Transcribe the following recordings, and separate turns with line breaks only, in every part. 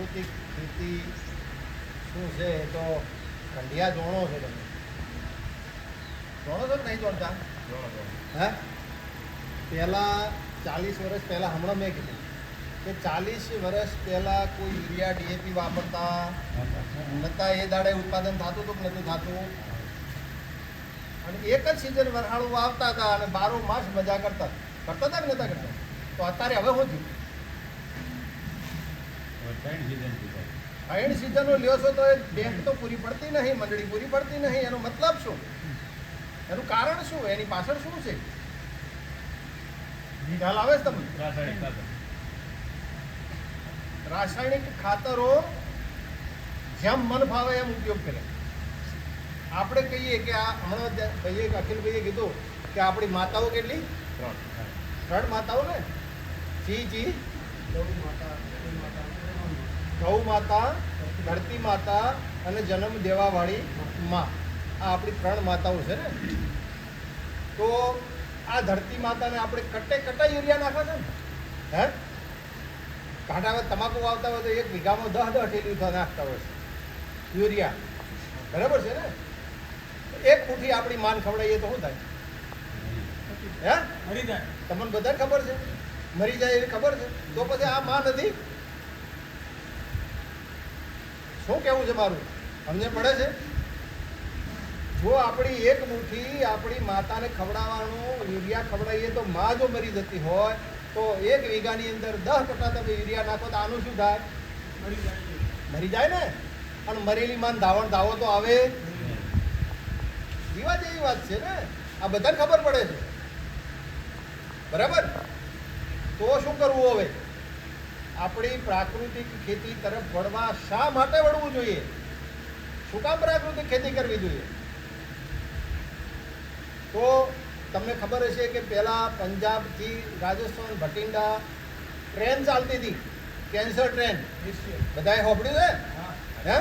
પ્રાકૃતિક ખેતી શું છે એ તો ખંડિયા જોણો છે તમે. જોણો છો કે નહીં જોણતા હે? પહેલાં ચાલીસ વર્ષ પહેલાં હમણાં મેં કીધું કે ચાલીસ વર્ષ પહેલાં કોઈ યુરિયા ડીએપી વાપરતા નતા એ દાડે ઉત્પાદન થતું હતું કે નહોતું થતું? અને એક જ સિઝન વરહાળું વાવતા હતા અને બારો માસ મજા કરતા. કરતા હતા કે નતા કરતા? તો અત્યારે હવે શું થયું? ત્રણ સિઝનો લ્યો છો તો બેંક તો પૂરી પડતી નહીં, મંડળી પૂરી પડતી નહીં. એનો મતલબ શું? એનું કારણ શું? એની પાછળ શું છે? ખ્યાલ આવે છે તમને? રાસાયણિક ખાતરો જેમ મન ફાવે એમ ઉપયોગ કરે. આપણે કહીએ કે આ હમણાં ભાઈએ અખિલભાઈએ કીધું કે આપણી માતાઓ કેટલી? ત્રણ માતાઓ ને? જી જી. ગૌ માતા ધરતી માતા અને જન્મ દેવાવાળી માં. આ આપણી ત્રણ માતાઓ છે ને? તો આ ધરતી માતાને આપણે કટે કટા યુરિયા નાખવા છે ને? હે? કાંટા તમાકુ વાવતા હોય તો એક વીઘામાં દહ દહ ટેલું નાખતા હોય છે. યુરિયા. બરાબર છે ને? એક મુઠ્ઠી આપણી માન ખવડાવીએ તો શું થાય? હે? તમને બધાને ખબર છે? મરી જાય એવી ખબર છે? તો પછી આ માં નથી? શું કેવું છે મારું? સમજે પડે છે? જો આપણી એક મુઠ્ઠી આપણી માતાને ખવડાવવાનું યુરિયા ખવડાવીએ તો માં જો મરી જતી હોય, તો એક વીઘાની અંદર દસ ટકા તમે યુરિયા નાખો તો આનું શું થાય? મરી જાય. ને? પણ મરેલી માન ધાવણ ધાવો તો આવે. જીવા જેવી વાત છે ને? આ બધાને ખબર પડે છે. બરાબર? તો શું કરવું હવે? આપણી પ્રાકૃતિક ખેતી તરફ વળવા શા માટે વળવું જોઈએ? શું કામ પ્રાકૃતિક ખેતી કરવી જોઈએ? તો તમને ખબર હશે કે પહેલાં પંજાબથી રાજસ્થાન ભટિંડા ટ્રેન ચાલતી હતી. Cancer train. બધાએ હોપડ્યું છે? હે.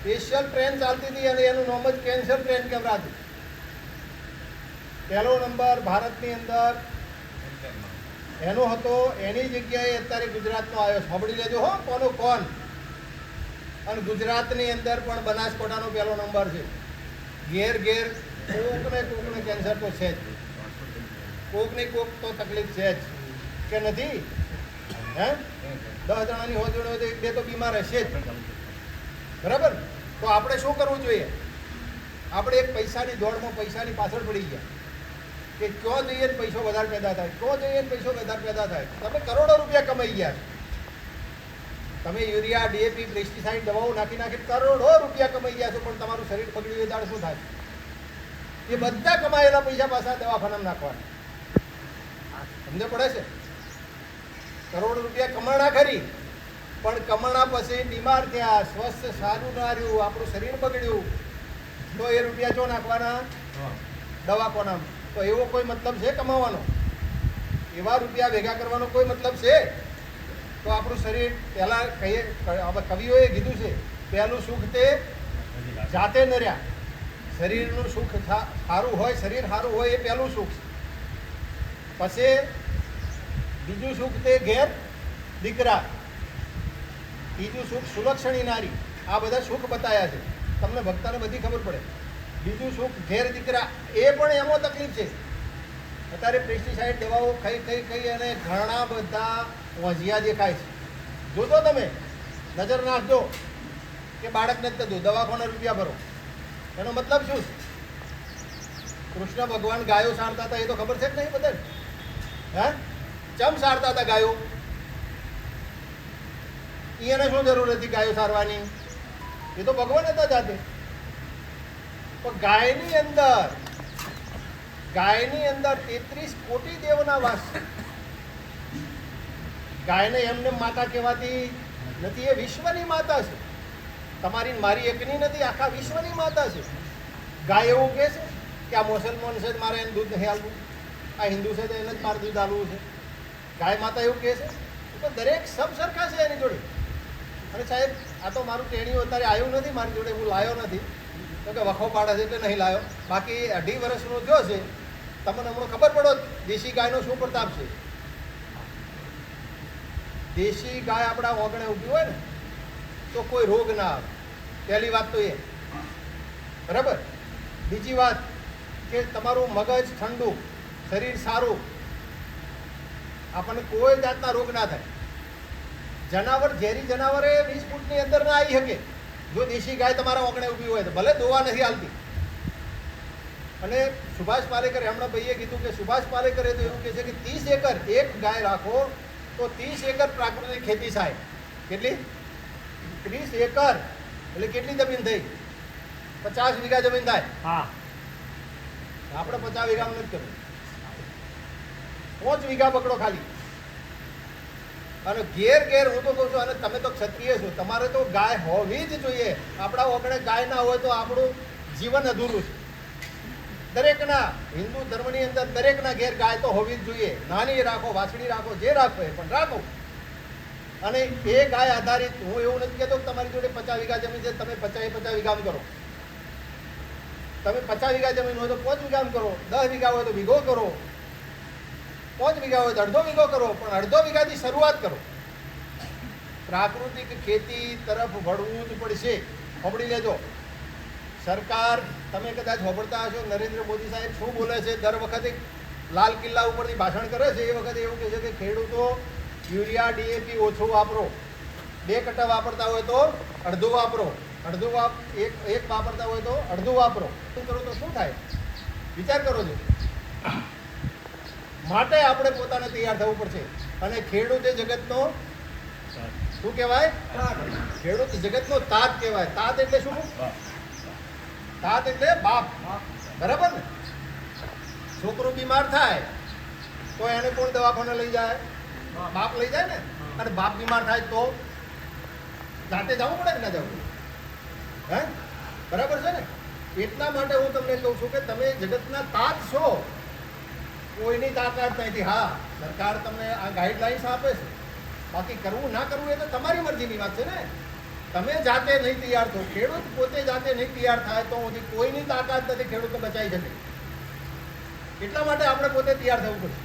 સ્પેશિયલ ટ્રેન ચાલતી હતી અને એનું નામ જ કેન્સર ટ્રેન કહેવાતું. પહેલો નંબર ભારતની અંદર એનો હતો, એની જગ્યાએ અત્યારે ગુજરાતનો આવ્યો સાંભળી લેજો હો, કોનો કોણ અને ગુજરાતની અંદર પણ બનાસકોટાનો પહેલો નંબર છે. ઘેર ઘેર કોકને કોકને કેન્સર તો છે જ. કોકની કોક તો તકલીફ છે જ. કે નથી? હે? દસ જણાની હો જણ હોય તો બે તો બીમાર હશે જ. બરાબર? તો આપણે શું કરવું જોઈએ? આપણે એક પૈસાની દોડમાં પૈસાની પાછળ પડી ગયા. કે ક્યાં જઈએ પૈસો વધારે પેદા થાય? ક્યાં જઈએ પૈસો વધારે પેદા થાય? તમે કરોડો રૂપિયા કમાઈ ગયા. તમે યુરિયા ડીએપી પેસ્ટિસાઇડ દવાઓ નાખી નાખી કરોડો રૂપિયા કમાઈ ગયા છો પણ તમારું શરીર પકડી દાડ શું થાય? એ બધા કમાયેલા પૈસા પાછા દવાખાનામાં નાખવાના. સમજે પડે છે? કરોડ રૂપિયા કમાણા ખરી પણ કમાણા પછી બીમાર થયા સ્વસ્થ સારું ના રહ્યું આપણું શરીર બગડ્યું તો એ રૂપિયા જો નાખવાના? દવા દવાખાનામાં. તો એવો કોઈ મતલબ છે કમાવાનો? એવા રૂપિયા ભેગા કરવાનો કોઈ મતલબ છે? તો આપણું શરીર પહેલાં કહીએ કવિઓએ કીધું છે, પહેલું સુખ તે જાતે નર્યા. શરીરનું સુખ સારું હોય, શરીર સારું હોય એ પહેલું સુખ પછી બીજું સુખ તે ઘેર દીકરા. ત્રીજું સુખ સુલક્ષણી નારી. આ બધા સુખ બતાયા છે. તમને ભક્તાને બધી ખબર પડે. બીજું સુખ ઘેર દીકરા. એ પણ એમાં તકલીફ છે. અત્યારે પેસ્ટિસાઇડ દવાઓ ખાઈ ખાઈ ખાઈ અને ઘણા બધા વંજિયા દેખાય છે. જોજો તમે. નજર નાખજો કે બાળકને જ દવાખાના રૂપિયા ભરો. એનો મતલબ શું કૃષ્ણ ભગવાન ગાયો સારતા હતા, એ તો ખબર છે કે નહીં બધા હે? ચમ સારતા હતા ગાયો? એને શું જરૂર હતી ગાયો સારવાની? એ તો ભગવાન હતા જાતે. પણ ગાયની અંદર ગાયની અંદર તેત્રીસ કોટી દેવના વાસ છે. ગાયને એમને માતા કહેવાતી નથી, એ વિશ્વની માતા છે. તમારી મારી એકની નથી, આખા વિશ્વની માતા છે. ગાય એવું કહે છે કે આ મુસલમાન છે, મારે એને દૂધ નહીં આપવું આ હિન્દુ છે તો એને જ મારે દૂધ આપવું છે. ગાય માતા એવું કહે છે, તો દરેક સબ સરખા છે એની જોડે. અને સાહેબ, આ તો મારું ટેણીઓ અત્યારે આવ્યું નથી મારી જોડે, હું લાયો નથી. તો કે વખો પાડે છે એટલે નહીં લાયો. બાકી અઢી વર્ષનો થયો છે, તમને હમણાં ખબર પડો દેશી ગાયનો શું પ્રતાપ છે? દેશી ગાય આપણા ઓગણે ઊભી હોય ને, તો કોઈ રોગ ના આવે. પહેલી વાત તો એ. બરાબર? બીજી વાત કે તમારું મગજ ઠંડુ, શરીર સારું, આપણને કોઈ જાતના રોગ ના થાય. જનાવર ઝેરી જનાવરે વીસ ફૂટની અંદર ના આવી શકે. જો દેશી ગાય તમારા ઓગણે ઊભી હોય તો ભલે દોવા નથી હાલતી. અને સુભાષ પાલેકરે હમણાં ભાઈએ કીધું કે સુભાષ પાલેકરે તો એવું કહે છે કે ત્રીસ એકર એક ગાય રાખો તો ત્રીસ એકર પ્રાકૃતિક ખેતી થાય. કેટલી? ત્રીસ એકર. એટલે કેટલી જમીન થઈ? પચાસ વીઘા જમીન થાય.
હા.
આપણે પચાસ વીઘામાં નથી કર્યું પાંચ વીઘા પકડો ખાલી. અને ઘેર ઘેર હું તો કહું છું અને તમે તો ક્ષત્રિય છો, તમારે તો ગાય હોવી જ જોઈએ. આપણા ઓગણે ગાય ના હોય તો આપણું જીવન અધૂરું છે. દરેકના હિન્દુ ધર્મની અંદર દરેકના ઘેર ગાય તો હોવી જ જોઈએ. નાની રાખો, વાછડી રાખો, જે રાખો એ પણ રાખો. અને એ ગાય આધારિત, હું એવું નથી કહેતો તમારી જોડે પચાસ વીઘા જમીન છે, તમે પચાસ પચાસ વીઘામ કરો. તમે પચાસ વીઘા જમીન હોય તો પાંચ વીઘામાં કરો, દસ વીઘા હોય તો વીઘો કરો. પાંચ વીઘા હોય તો અડધો વીઘો કરો, પણ અડધો વીઘાથી શરૂઆત કરો. પ્રાકૃતિક ખેતી તરફ વળવું જ પડશે. સાંભળી લેજો. સરકાર, તમે કદાચ સાંભળતા હશો, નરેન્દ્ર મોદી સાહેબ શું બોલે છે, દર વખતે લાલ કિલ્લા ઉપરથી ભાષણ કરે છે, એ વખતે એવું કહે છે કે ખેડૂતો યુરિયા ડીએપી ઓછું વાપરો. બે કટા વાપરતા હોય તો અડધું વાપરો. અડધું વાપ, એક એક વાપરતા હોય તો અડધું વાપરો. શું કરો તો શું થાય? વિચાર કરો છો. માટે આપણે પોતાને તૈયાર થવું પડશે. અને ખેડૂત એ જગતનો શું કહેવાય? ખેડૂત જગતનો તાત કહેવાય. તાત એટલે શું? તાત એટલે બાપ. બરાબર ને? છોકરો બીમાર થાય, તો એને કોણ દવાખાને લઈ જાય? બાપ લઈ જાય ને? અને બાપ બીમાર થાય તો જાતે જવું પડે કે ના જવું? હે? બરાબર છે ને? એટલા માટે હું તમને કહું છું કે તમે જગતના તાત છો. કોઈની તાકાત નથી. હા સરકાર તમને આ ગાઈડલાઇન્સ આપે છે. બાકી કરવું ના કરવું એ તો તમારી મરજીની વાત છે ને. તમે જાતે નહીં તૈયાર થો. ખેડૂત પોતે જાતે નહીં તૈયાર થાય તો સુધી કોઈની તાકાત નથી. ખેડૂતો બચાવી શકે. એટલા માટે આપણે પોતે તૈયાર થવું પડશે.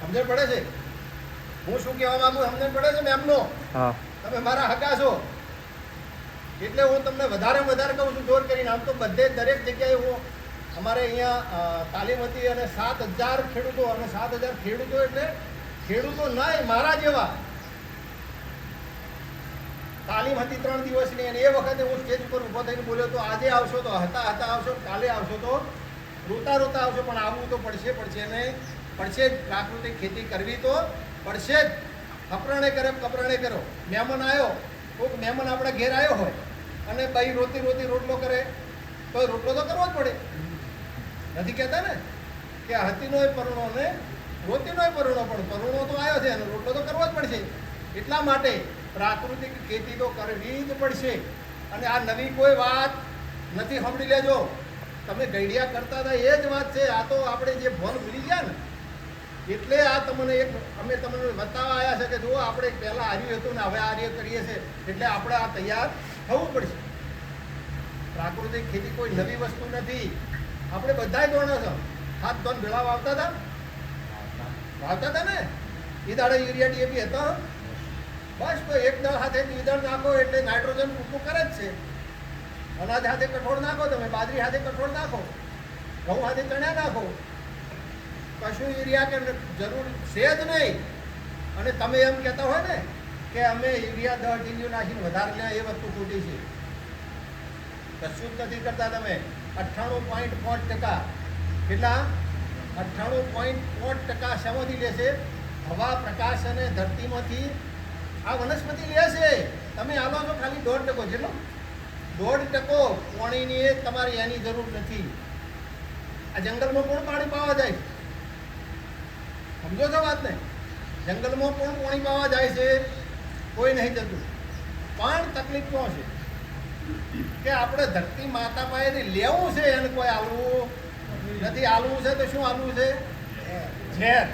સમજણ પડે છે? હું શું કહેવા માંગુ? સમજણ પડે છે મેમનો તમે મારા હકા છો. એટલે હું તમને વધારે વધારે કહું છું જોર કરીને. આમ તો બધે દરેક જગ્યાએ હું અમારે અહીંયા તાલીમ હતી અને સાત હજાર ખેડૂતો અને સાત હજાર ખેડૂતો એટલે ખેડૂતો નહીં, મારા જેવા. તાલીમ હતી ત્રણ દિવસની અને એ વખતે હું સ્ટેજ ઉપર ઊભો થઈને બોલ્યો તો આજે આવશો તો હતા હતા આવશો, કાલે આવશો તો રોતા રોતા આવશો, પણ આવવું તો પડશે પડશે ને પડશે જ પ્રાકૃતિક ખેતી કરવી તો પડશે જ. કપરાણે કરે કપરાણે કરો. મહેમાન આવ્યો કોઈક મહેમાન આપણા ઘેર આવ્યો હોય અને ભાઈ રોતી રોતી રોટલો કરે. તો રોટલો તો કરવો જ પડે. નથી કહેતા ને? કે હતીનોય પરુણો ને રોતીનોય પરુણો, પણ પરુણો તો આવ્યો છે અને રોટલો તો કરવો જ પડશે. એટલા માટે પ્રાકૃતિક ખેતી તો કરવી જ પડશે. અને આ નવી કોઈ વાત નથી સાંભળી લેજો. તમે ગઈડિયા કરતા હતા, એ જ વાત છે. આ તો આપણે જે ભોન ભૂલી ગયા ને, એટલે આ તમને એક, અમે તમને બતાવવા આવ્યા છે કે જુઓ, આપણે પહેલાં આર્યું હતું ને, હવે આર્ય કરીએ છીએ એટલે આપણે આ તૈયાર થવું પડશે. પ્રાકૃતિક ખેતી કોઈ નવી વસ્તુ નથી. આપણે બધાય દોણો છો. હાથ ધોન ભેળા વાવતા હતા? વાવતા હતા ને? એ દાડે યુરિયા ડીએપી હતો? બસ, તો એક દળ હાથે ઈંધણ નાખો એટલે નાઇટ્રોજન પૂરતું કરે જ છે. અનાજ હાથે કઠોળ નાખો તમે, બાજરી હાથે કઠોળ નાખો, ઘઉં હાથે ચણા નાખો. કશું યુરિયા કે જરૂર છે જ નહીં. અને તમે એમ કહેતા હોય ને કે અમે યુરિયા દસ ઢીલીઓ નાખીને વધારે લે, એ વસ્તુ ખોટી છે. કશું જ નથી કરતા તમે. અઠ્ઠાણું પોઈન્ટ પાંચ ટકા. કેટલા? અઠ્ઠાણું પોઈન્ટ પાંચ ટકા શેમાંથી લેશે હવા, પ્રકાશ અને ધરતીમાંથી. આ વનસ્પતિ લે છે. તમે આલો છો ખાલી દોઢ ટકો જેટલો દોઢ ટકો પાણીની એ તમારી એની જરૂર નથી. આ જંગલમાં કોણ પાણી પાવા જાય? સમજો છો વાત ને? જંગલમાં કોણ પાણી પાવા જાય છે. કોઈ નહીં જતું પણ તકલીફ કોણ છે કે આપણે ધરતી માતા પાસેથી લેવું છે એને કોઈ આલવું નથી આલવું છે તો શું આલવું છે? ઝેર.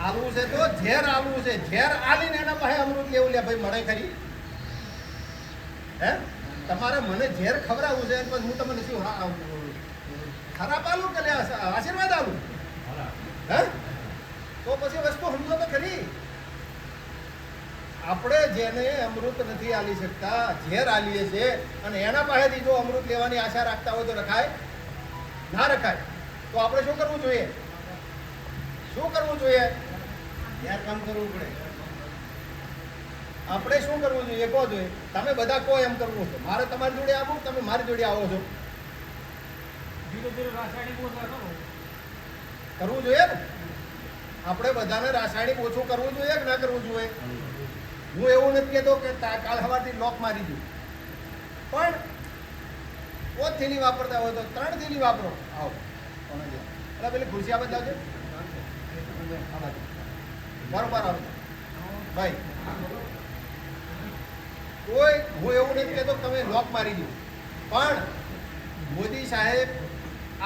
આલવું છે તો ઝેર આલવું છે. ઝેર આલીને એના પાસે અમૃત લેવું લે ભાઈ મળે ખરી? હે? તમારે મને ઝેર ખવડાવવું છે પછી હું તમને શું ખરાબ આલું કે આશીર્વાદ આલું? હે? તો પછી વસ્તુ સમજો તો ખરી. આપણે જેને અમૃત નથી આલી શકતા ઝેર આલીએ છે અને એના પાસેથી જો અમૃત લેવાની આશા રાખતા હોય તો રખાય? ના રખાય. તો આપણે શું કરવું જોઈએ? શું કરવું જોઈએ?
યાર કામ કરવું પડે.
આપણે શું કરવું જોઈએ? કહો જોઈએ. તમે બધા કહો એમ કરવું છે મારે તમારી જોડે આવું તમે મારી જોડે આવો છો.
ધીરે ધીરે રાસાયણિક
કરવું જોઈએ ને? આપણે બધાને રાસાયણિક ઓછું કરવું જોઈએ કે ના કરવું જોઈએ? હું એવું નથી કહેતો કે કાલ સવારથી લોક મારી દઉં. પણ પોત થેલી વાપરતા હોય તો ત્રણ થેલી વાપરો. આવો. એટલે પેલી ખુરશી આ બતાવજો આ બાજુ. બરોબર આવજો ભાઈ. કોઈ, હું એવું નથી કહેતો તમે લોક મારી દો. પણ મોદી સાહેબ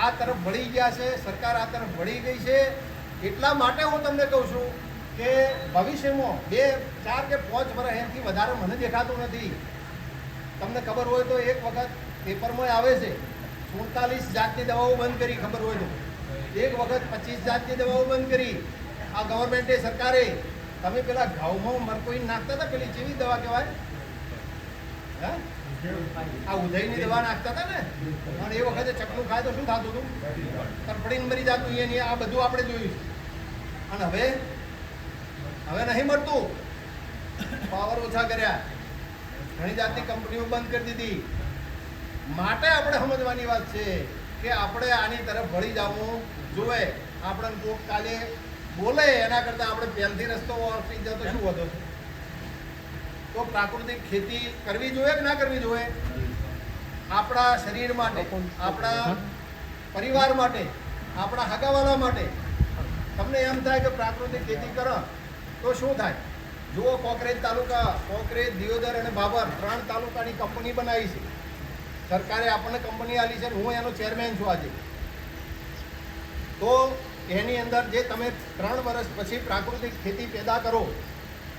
આ તરફ વળી ગયા છે, સરકાર આ તરફ વળી ગઈ છે. એટલા માટે હું તમને કહું છું કે ભવિષ્યમાં બે, ચાર કે પાંચ વર્ષ એનાથી વધારે મને દેખાતું નથી. તમને ખબર હોય તો એક વખત પેપરમાં આવે છે, સુડતાલીસ જાતની દવાઓ બંધ કરી, ખબર હોય તો. એક વખત પચીસ જાતની દવાઓ બંધ કરી. આ ગવર્મેન્ટે સરકારે, તમે પેલા ઘઉંમાં મરકોઈ નાખતા હતા પેલી જેવી દવા કહેવાય? હા? આ ઉધઈની દવા નાખતા હતા ને? પણ એ વખતે ચકલું ખાય તો શું થતું હતું? તરફડીને મરી જતું એની આ બધું આપણે જોયું અને હવે હવે નહીં મળતું. પાવર ઓછા કર્યા. ઘણી જાતની કંપનીઓ બંધ કરી દીધી. માટે આપણે સમજવાની વાત છે કે આપણે આની તરફ વળી જવું. જોઈએ આપણે કોક કાલે બોલે, એના કરતાં આપણે પહેલથી રસ્તો ઓળખી જતો શું વધો તો પ્રાકૃતિક ખેતી કરવી જોઈએ કે ના કરવી જોઈએ? આપણા શરીર માટે, આપણા પરિવાર માટે, આપણા હગાવાલા માટે. તમને એમ થાય કે પ્રાકૃતિક ખેતી કરો. તો શું થાય? જુઓ કોકરેજ તાલુકા, કોકરેજ, દિયોદર અને બાબર ત્રણ તાલુકાની કંપની બનાવી છે. સરકારે આપણને કંપની આપી છે હું એનો ચેરમેન છું આજે. તો એની અંદર જે તમે ત્રણ વર્ષ પછી પ્રાકૃતિક ખેતી પેદા કરો,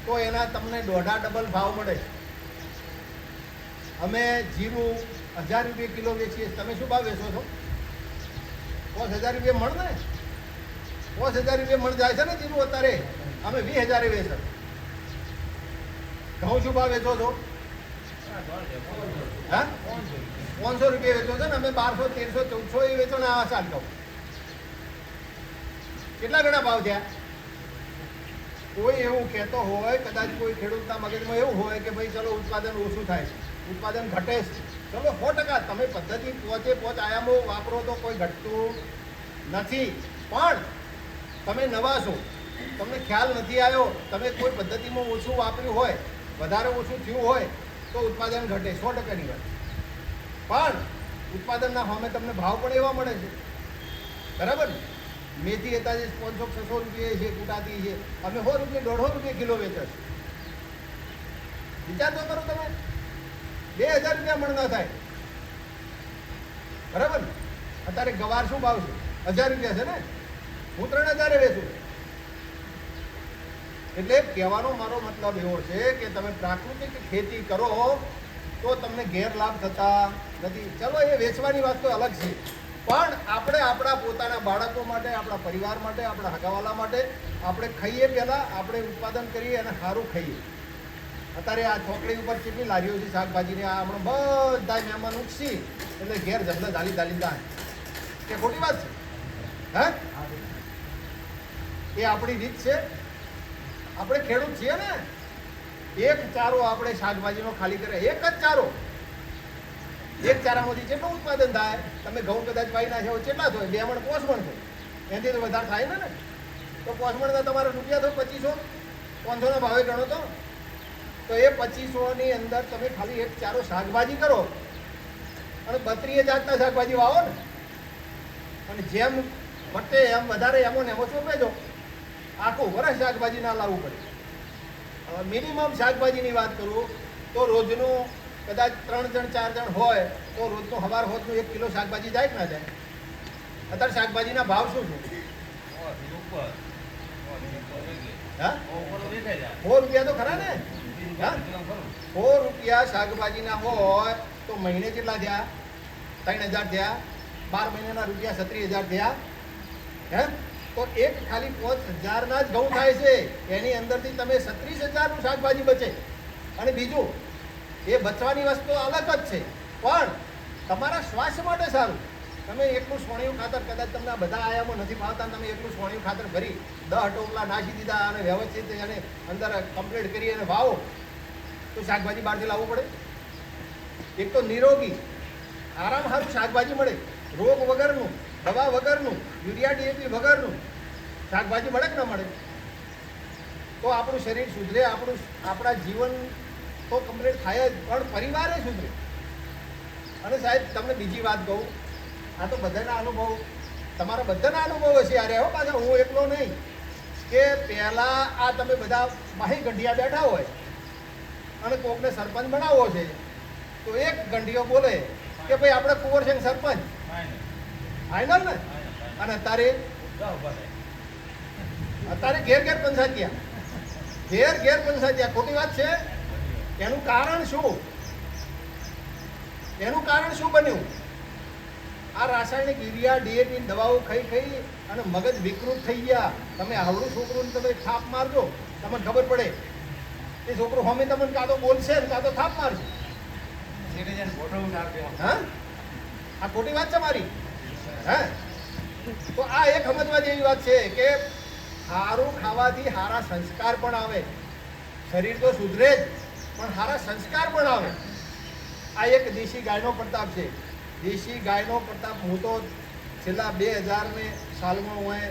તો એના તમને દોઢા ડબલ ભાવ મળે. અમે જીરું હજાર રૂપિયા કિલો વેચીએ. તમે શું ભાવ વેચો છો? પાંચ હજાર રૂપિયા મળ ને? પાંચ હજાર રૂપિયા મળ જાય છે ને જીરું અત્યારે? અમે વીસ હજારે વેચો ઘઉં શું ભાવ વેચો છો પાંચસો રૂપિયા વેચો છો ને? અમે બારસો, તેરસો, ચૌદસો એ વેચો ને આ સાલ કહું કેટલા ગણા ભાવ થયા? કોઈ એવું કહેતો હોય, કદાચ કોઈ ખેડૂતના મગજમાં એવું હોય કે ભાઈ ચલો ઉત્પાદન ઓછું થાય છે. ઉત્પાદન ઘટે છે. ચલો સો ટકા તમે પદ્ધતિ પહોંચે પહોંચ આયામો, વાપરો તો કોઈ ઘટતું નથી. પણ તમે નવા છો. તમને ખ્યાલ નથી આવ્યો, તમે કોઈ પદ્ધતિમાં ઓછું વાપર્યું હોય, વધારે ઓછું થયું હોય, તો ઉત્પાદન ઘટે, સો ટકાની વાત. પણ ઉત્પાદનના સામે તમને ભાવ પણ એવા મળે છે. બરાબર? ને મેથી હતા જે પાંચસો, છસો રૂપિયા છે કુટાતી છે. અમે સો રૂપિયા, દોઢસો રૂપિયા કિલો વેચાશ વિચાર તો કરો તમે. બે હજાર રૂપિયા મણ ના થાય. બરાબર? ને અત્યારે ગવાર શું ભાવ છે? હજાર રૂપિયા છે ને? હું ત્રણ હજારે વેચું. એટલે કહેવાનો મારો મતલબ એવો છે કે તમે પ્રાકૃતિક ખેતી કરો તો તમને ગેરલાભ થતા નથી. ચલો, એ વેચવાની વાત તો અલગ છે. પણ આપણે આપણા પોતાના બાળકો માટે, આપણા પરિવાર માટે, આપણા હગાવાલા માટે આપણે ખાઈએ પહેલાં, આપણે ઉત્પાદન કરીએ અને સારું ખાઈએ. અત્યારે આ ચોકડી ઉપર કેટલી લારીઓ છે શાકભાજીની? આ આપણે બધા મહેમાન ઉઠશી એટલે ઘેર જમલા ધાલી ધાલી જાય કે ખોટી વાત છે? હે? એ આપણી રીત છે. આપણે ખેડૂત છીએ ને, એક ચારો આપણે શાકભાજીનો ખાલી કરે, એક જ ચારો. એક ચારામાંથી કેટલું ઉત્પાદન થાય, તમે ઘઉં કદાચ પાઈ નાખ્યો કેટલા થાય બે મણ પોસમણ છે એનાથી તો વધારે થાય ને તો પોસમણના તમારા રૂપિયા થયો પચીસો, પાંચસોના ભાવે ગણો તો. તો એ પચીસોની અંદર તમે ખાલી એક ચારો શાકભાજી કરો. અને બત્રીસ જાતના શાકભાજી વાવો ને. અને જેમ વટે એમ વધારે એમો ને એમો ચોપેજો. આખું વરસ શાકભાજી ના લાવવું પડે. મિનિમમ શાકભાજીની વાત કરું, તો રોજનું કદાચ ત્રણ જણ, ચાર જણ હોય, તો રોજનું હવાર હોતનું એક કિલો શાકભાજી જાય ના જાય? અત્યારે શાકભાજીના ભાવ શું છે? સો રૂપિયા તો ખરા ને? સો રૂપિયા શાકભાજીના હોય, તો મહિને કેટલા થયા? ત્રણ હજાર થયા. બાર મહિનાના રૂપિયા સત્રી હજાર થયા. હે? તો એક ખાલી પાંચ હજારના જ ઘઉં થાય છે. એની અંદરથી તમે છત્રીસ હજારનું શાકભાજી બચે. અને બીજું, એ બચવાની વસ્તુ અલગ જ છે. પણ તમારા સ્વાસ્થ્ય માટે સારું. તમે એકલું સોણિયું ખાતર કદાચ તમને બધા આયામો નથી ફાવતા તમે એકલું સોણિયું ખાતર ભરી દહ ટોપલા નાખી દીધા અને વ્યવસ્થિત એને અંદર કમ્પ્લીટ કરી અને વાવો, તો શાકભાજી બહારથી લાવવું પડે. એક તો નિરોગી આરામ સારું શાકભાજી મળે. રોગ વગરનું દવા વગરનું, યુરિયા, ડીએપી વગરનું શાકભાજી મળે કે ન મળે? તો આપણું શરીર સુધરે, આપણું આપણા જીવન તો કમ્પ્લીટ થાય જ, પણ પરિવારે સુધરે. અને સાહેબ, તમને બીજી વાત કહું, આ તો બધાના અનુભવ, તમારા બધાના અનુભવ હશે અરે હો પાછા, હું એકલો નહીં. કે પહેલાં આ તમે બધા માહી ગંઢિયા બેઠા હોય અને કોકને સરપંચ બનાવવો છે, તો એક ગંઢિયો બોલે કે ભાઈ, આપણે કુંવરસિંહ સરપંચ. ફાઇનલ ને? અને અત્યારે? અત્યારે ઘેર ઘેર પંચાયતિયા ઘેર ઘેર પંચાયતિયા ખોટી વાત છે? એનું કારણ શું? એનું કારણ શું બન્યું? આ રાસાયણિક યુરિયા ડીએપી દવાઓ ખાઈ ખાઈ અને મગજ વિકૃત થઈ ગયા. તમે આવડું છોકરું તમે થાપ મારજો. તમને ખબર પડે. એ છોકરો હમે તમને કાં તો બોલશે કાં તો થાપ મારશે. હા? આ ખોટી વાત છે મારી. હે. તો આ એક સમજવા જેવી વાત છે કે સારું ખાવાથી સારા સંસ્કાર પણ આવે. શરીર તો સુધરે જ, પણ સારા સંસ્કાર પણ આવે. આ એક દેશી ગાયનો પ્રતાપ છે. દેશી ગાયનો પ્રતાપ હું તો છેલ્લા બે હજારને સાલમાં હું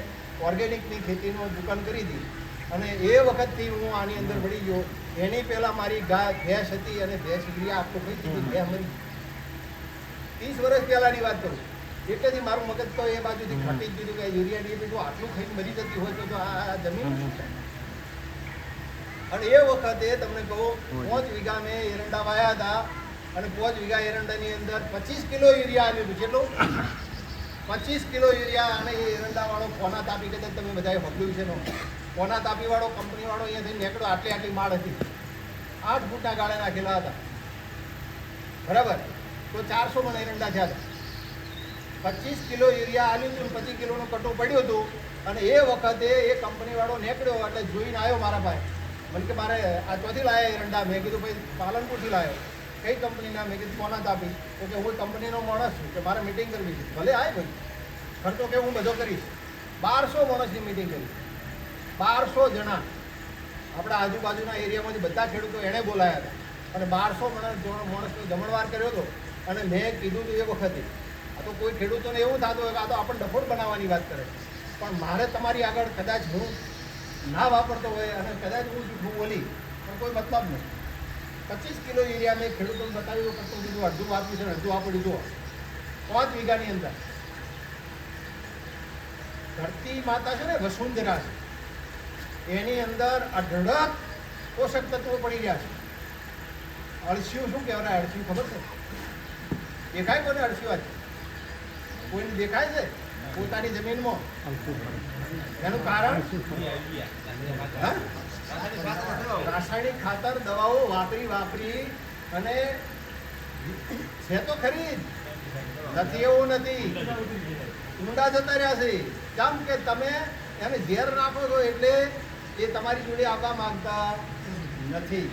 ઓર્ગેનિકની ખેતીનો દુકાન કરી હતી અને એ વખતથી હું આની અંદર વળી ગયો. એની પહેલાં મારી ગાય ભેંસ હતી અને ભેંસ યુરિયા આપતો કઈ ભેંસ મરી ત્રીસ વર્ષ પહેલાંની વાત કરું. એટલેથી મારું મગજ તો એ બાજુથી ખટી જ દીધું કે યુરિયા ડીએપી જો આટલું ખાઈને મરી જતી હોય તો આ જમીન? અને એ વખતે તમને કહું, પાંચ વીઘા મેં એરંડા વાયા હતા અને પાંચ વીઘા એરંડાની અંદર પચીસ કિલો યુરિયા આવેલું કેટલું? પચીસ કિલો યુરિયા અને એ એરંડાવાળો કોના તાપી કદાચ તમે બધાએ પકડ્યું છે નો કોના તાપીવાળો કંપનીવાળો થઈને નીકળ્યો, આટલી આટલી માળ હતી. આઠ ફૂટના ગાળે નાખેલા હતા. બરાબર? તો ચારસો મને એરંડા થયા હતા. પચીસ કિલો યુરિયા આલ્યું હતું પચીસ કિલોનું કટું પડ્યું હતું અને એ વખતે એ કંપનીવાળો નીકળ્યો એટલે જોઈને આવ્યો મારા પાસે મને કે મારે આ ચોથી લાયા એરંડા મેં કીધું, ભાઈ, પાલનપુરથી લાવ્યો કઈ કંપનીના? મેં કીધું, કોના તાપી તો કે, હું કંપનીનો માણસ છું, કે મારે મિટિંગ કરવી છે. ભલે આય ભાઈ ખર્ચો કે હું બધો કરીશ. બારસો માણસની મિટિંગ કરી. બારસો જણા. આપણા આજુબાજુના એરિયામાંથી બધા ખેડૂતો એણે બોલાયા હતા. અને બારસો માણસ માણસનો જમણવાર કર્યો હતો. અને મેં કીધું હતું એ વખતે તો કોઈ ખેડૂતોને એવું થતું હોય કે આ તો આપણને ડફોડ બનાવવાની વાત કરે. પણ મારે તમારી આગળ કદાચ હું ના વાપરતો હોય અને કદાચ હું જૂઠું બોલી, પણ કોઈ મતલબ નહીં. પચીસ કિલો એરિયા મેં ખેડૂતોને બતાવ્યું કરતું કીધું અડધું આપ્યું છે અડધું વાપરી દીધું પાંચ વીઘાની અંદર. ધરતી માતા છે ને વસુંધરા છે. એની અંદર અઢળક પોષક તત્વો પડી ગયા છે. અળસિયું શું કહેવાય? અળસિયું ખબર છે? દેખાય કોને અળસિયું આજે? કોઈને દેખાય છે? પોતાની જમીનમાં? એનું કારણ? રાસાયણિક ખાતર, દવાઓ વાપરી વાપરી અને છે તો ખરી. નથી, એવું નથી. ઊંડા જતા રહ્યા છે. કેમ કે તમે એને ઝેર નાખો છો એટલે એ તમારી જોડે આવવા માંગતા નથી.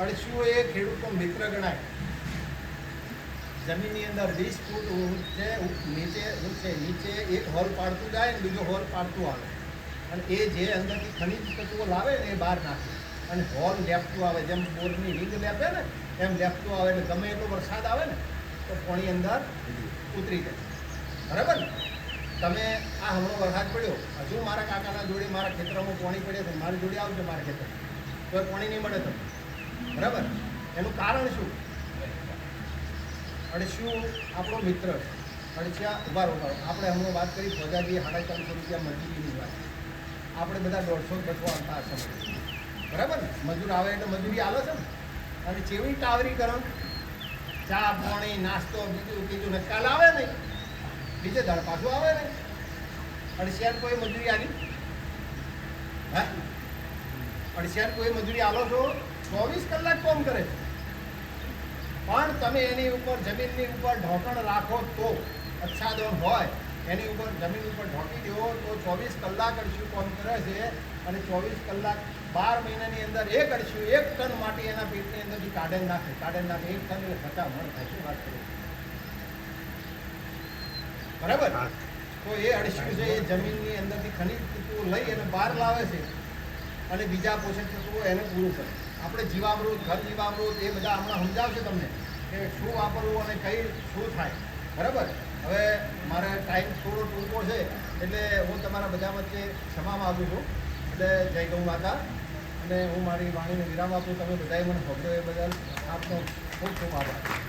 અને શું એ ખેડૂતનો મિત્ર ગણાય. જમીનની અંદર વીસ ફૂટ ઊંચે નીચે ઊંચે, નીચે એક હોલ પાડતું જાય ને બીજો હોલ પાડતું આવે. અને એ જે અંદરથી ખનિજ તત્વો લાવે ને એ બહાર નાખે. અને હોલ લેપતું આવે, જેમ બોરની રીંગ લેપે ને, એમ લેપતું આવે એટલે ગમે એટલો વરસાદ આવે ને, તો પાણી અંદર ઉતરી જાય. બરાબર ને? તમે આ હમણાં વરસાદ પડ્યો, હજુ મારા કાકાના જોડે મારા ખેતરમાં પાણી પડે તો મારી જોડે આવજો મારા ખેતર તો પાણી નહીં મળે તો બરાબર? એનું કારણ શું? અળસિયું આપણો મિત્ર. અળસિયા ઊભા ઊભા આપણે હમણાં વાત કરી ફોજાજી સાડા ત્રણસો રૂપિયા મજૂરીની વાત. આપણે બધા દોઢસો બસો આવતા હશે બરાબર ને? મજૂર આવે એટલે મજૂરી આવે છે ને? અને ચેવી ટાવરી કરો ચા, પાણી, નાસ્તો, બીજું બીજું ને કાલ આવે નહીં. બીજે દાડ પાછું આવે નહીં. અળસિયાને કોઈ મજૂરી આવી? હા? અળસિયાને કોઈ મજૂરી આલો છો? ચોવીસ કલાક કોમ કરે છે. પણ તમે એની ઉપર જમીનની ઉપર ઢોકણ રાખો તો અચ્છાદન હોય. એની ઉપર જમીન ઉપર ઢોકી દો તો ચોવીસ કલાક અડશું કોમ કરે છે અને ચોવીસ કલાક બાર મહિનાની અંદર એક અડશું એક ટન માટી એના પેટની અંદરથી કાઢે નાખે. કાઢે નાખે એક ટન એટલે ઘટા મણ થાય. શું વાત કરું? બરાબર? તો એ અડશું છે એ જમીનની અંદરથી ખનિજ તત્વો લઈ અને બહાર લાવે છે અને બીજા પોષક તત્વો એને પૂરું કરે. આપણે જીવામૃત, ઘર જીવામૃત એ બધા હમણાં સમજાવશે તમને કે શું વાપરવું અને કઈ શું થાય. બરાબર? હવે મારે ટાઈમ થોડો ટૂંકો છે, એટલે હું તમારા બધા વચ્ચે ક્ષમા માગું છું. એટલે જય ગૌ માતા. અને હું મારી વાણીને વિરામ આપું. તમે બધાએ મને ખબરો એ બદલ આપનો ખૂબ ખૂબ આભાર.